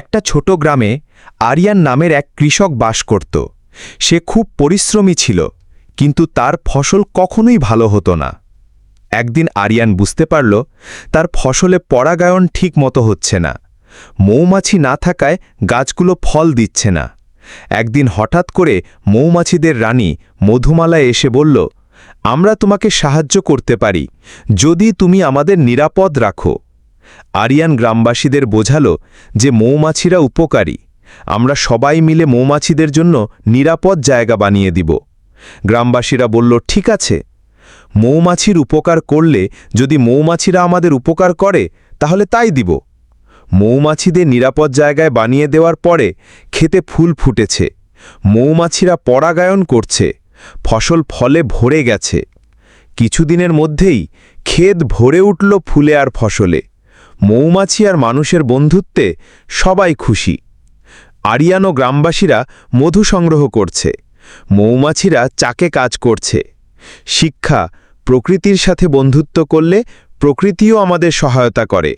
একটা ছোট গ্রামে আরিয়ান নামের এক কৃষক বাস করত। সে খুব পরিশ্রমী ছিল, কিন্তু তার ফসল কখনোই ভালো হতো না। একদিন আরিয়ান বুঝতে পারল, তার ফসলে পরাগায়ন ঠিক মতো হচ্ছে না। মৌমাছি না থাকায় গাছগুলো ফল দিচ্ছে না। একদিন হঠাৎ করে মৌমাছিদের রানী মধুমালা এসে বলল, আমরা তোমাকে সাহায্য করতে পারি, যদি তুমি আমাদের নিরাপদ রাখো। আরিয়ান গ্রামবাসীদের বোঝালো যে মৌমাছিরা উপকারী। আমরা সবাই মিলে মৌমাছিদের জন্য নিরাপদ জায়গা বানিয়ে দিব। গ্রামবাসীরা বলল, ঠিক আছে। মৌমাছির উপকার করলে যদি মৌমাছিরা আমাদের উপকার করে, তাহলে তাই দিব। মৌমাছিদের নিরাপদ জায়গায় বানিয়ে দেওয়ার পরে খেতে ফুল ফুটেছে। মৌমাছিরা পরাগায়ন করছে। ফসল ফলে ভরে গেছে। কিছুদিনের মধ্যেই ক্ষেত ভরে উঠল ফুলে আর ফসলে। মৌমাছি আর মানুষের বন্ধুত্বে সবাই খুশি। আরিয়ানো গ্রামবাসীরা মধু সংগ্রহ করছে। মৌমাছিরা চাকে কাজ করছে। শিক্ষা, প্রকৃতির সাথে বন্ধুত্ব করলে প্রকৃতিও আমাদের সহায়তা করে।